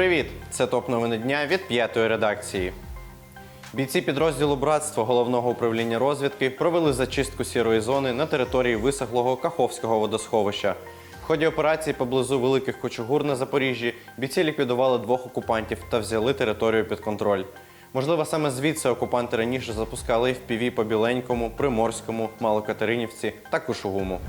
Привіт! Це топ новини дня від п'ятої редакції. Бійці підрозділу Братство головного управління розвідки провели зачистку сірої зони на території висохлого Каховського водосховища. В ході операції поблизу великих кочугур на Запоріжжі бійці ліквідували двох окупантів та взяли територію під контроль. Можливо, саме звідси окупанти раніше запускали FPV по Біленькому, Приморському, Малокатеринівці та Кушугуму.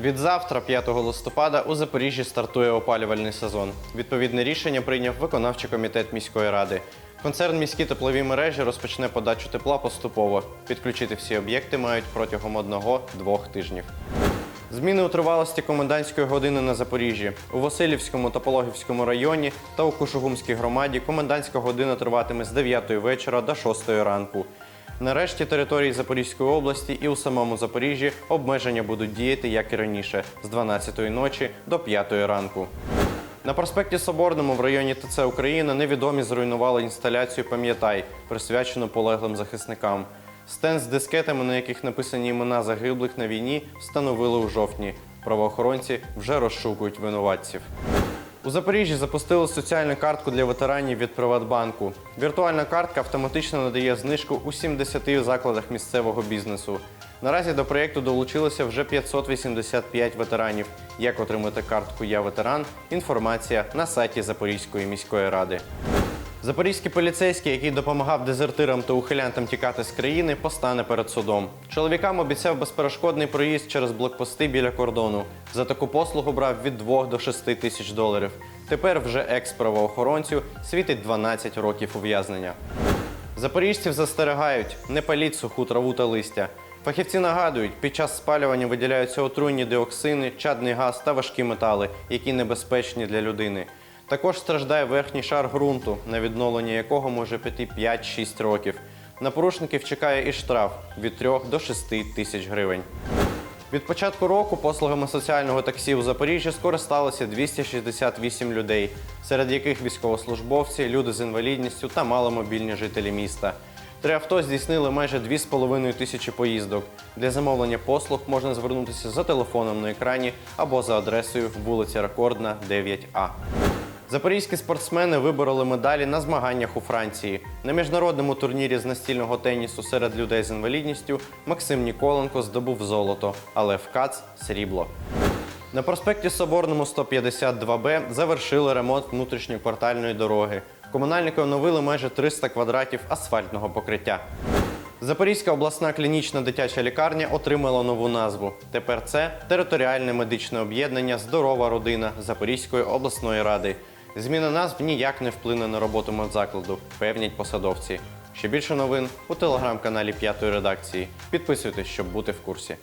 Від завтра, 5 листопада, у Запоріжжі стартує опалювальний сезон. Відповідне рішення прийняв виконавчий комітет міської ради. Концерн міські теплові мережі розпочне подачу тепла поступово. Підключити всі об'єкти мають протягом одного-двох тижнів. Зміни у тривалості комендантської години на Запоріжжі. У Васильівському та Пологівському районі та у Кушугумській громаді комендантська година триватиме з 9 вечора до 6 ранку. На решті території Запорізької області і у самому Запоріжжі обмеження будуть діяти, як і раніше, з 12 ночі до 5 ранку. На проспекті Соборному в районі ТЦ Україна невідомі зруйнували інсталяцію Пам'ятай, присвячену полеглим захисникам. Стенд з дискетами, на яких написані імена загиблих на війні, встановили у жовтні. Правоохоронці вже розшукують винуватців. У Запоріжжі запустили соціальну картку для ветеранів від Приватбанку. Віртуальна картка автоматично надає знижку у 70 закладах місцевого бізнесу. Наразі до проєкту долучилося вже 585 ветеранів. Як отримати картку Я ветеран? Інформація на сайті Запорізької міської ради. Запорізький поліцейський, який допомагав дезертирам та ухилянтам тікати з країни, постане перед судом. Чоловікам обіцяв безперешкодний проїзд через блокпости біля кордону. За таку послугу брав від 2 до 6 тисяч доларів. Тепер вже екс-правоохоронцю світить 12 років ув'язнення. Запоріжців застерігають, не паліть суху траву та листя. Фахівці нагадують, під час спалювання виділяються отруйні диоксини, чадний газ та важкі метали, які небезпечні для людини. Також страждає верхній шар ґрунту, на відновлення якого може піти 5-6 років. На порушників чекає і штраф від 3 до 6 тисяч гривень. Від початку року послугами соціального таксі у Запоріжжі скористалося 268 людей, серед яких військовослужбовці, люди з інвалідністю та маломобільні жителі міста. Три авто здійснили майже 2,5 тисячі поїздок. Для замовлення послуг можна звернутися за телефоном на екрані або за адресою вулиця Рекордна, 9А. Запорізькі спортсмени вибороли медалі на змаганнях у Франції. На міжнародному турнірі з настільного тенісу серед людей з інвалідністю Максим Ніколенко здобув золото, а Лев Кац срібло. На проспекті Соборному 152Б завершили ремонт внутрішньоквартальної дороги. Комунальники оновили майже 300 квадратів асфальтного покриття. Запорізька обласна клінічна дитяча лікарня отримала нову назву. Тепер це територіальне медичне об'єднання Здорова родина Запорізької обласної ради. Зміна назв ніяк не вплине на роботу медзакладу, певнять посадовці. Ще більше новин у телеграм-каналі П'ятої редакції. Підписуйтесь, щоб бути в курсі.